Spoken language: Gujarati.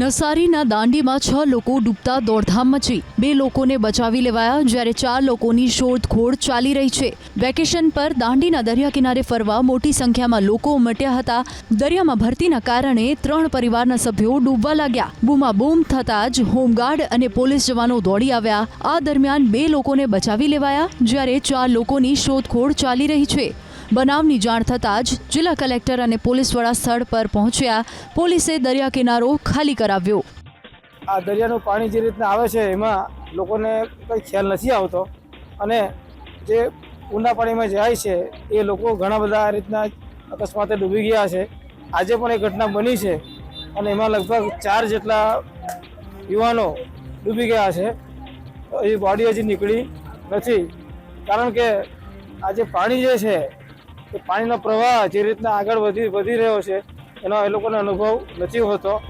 નવસારીના દાંડીમાં છ લોકો ડૂબતા દોડધામ મચી બે લોકોને બચાવી લેવાયા જ્યારે ચાર લોકોની શોધખોળ ચાલી રહી છે. વેકેશન પર દાંડીના દરિયા કિનારે ફરવા મોટી સંખ્યામાં લોકો ઉમટ્યા હતા. દરિયામાં ભરતીના કારણે ત્રણ પરિવારના સભ્યો ડૂબવા લાગ્યા. બૂમાબૂમ થતાં જ હોમગાર્ડ અને પોલીસ જવાનો દોડી આવ્યા. આ દરમિયાન બે લોકોને બચાવી લેવાયા જ્યારે ચાર લોકોની શોધખોળ ચાલી રહી છે. બનાવની જાણ થતાં જ જિલ્લા કલેક્ટર અને પોલીસ વડા સ્થળ પર પહોંચ્યા. પોલીસે દરિયા કિનારો ખાલી કરાવ્યો. આ દરિયાનું પાણી જે રીતના આવે છે, એમાં લોકોને કંઈ ખ્યાલ નથી આવતો. અને જે ઊંડા પાણીમાં જાય છે, એ લોકો ઘણા બધા આ રીતના અકસ્માતે ડૂબી ગયા છે. આજે પણ એ ઘટના બની છે અને એમાં લગભગ ચાર જેટલા યુવાનો ડૂબી ગયા છે. એ બોડી હજી નીકળી નથી. કારણ કે આ જે પાણી જે છે પાણીનો પ્રવાહ જે રીતના આગળ વધી વધી રહ્યો છે, એનો એ લોકોને અનુભવ નથી હોતો.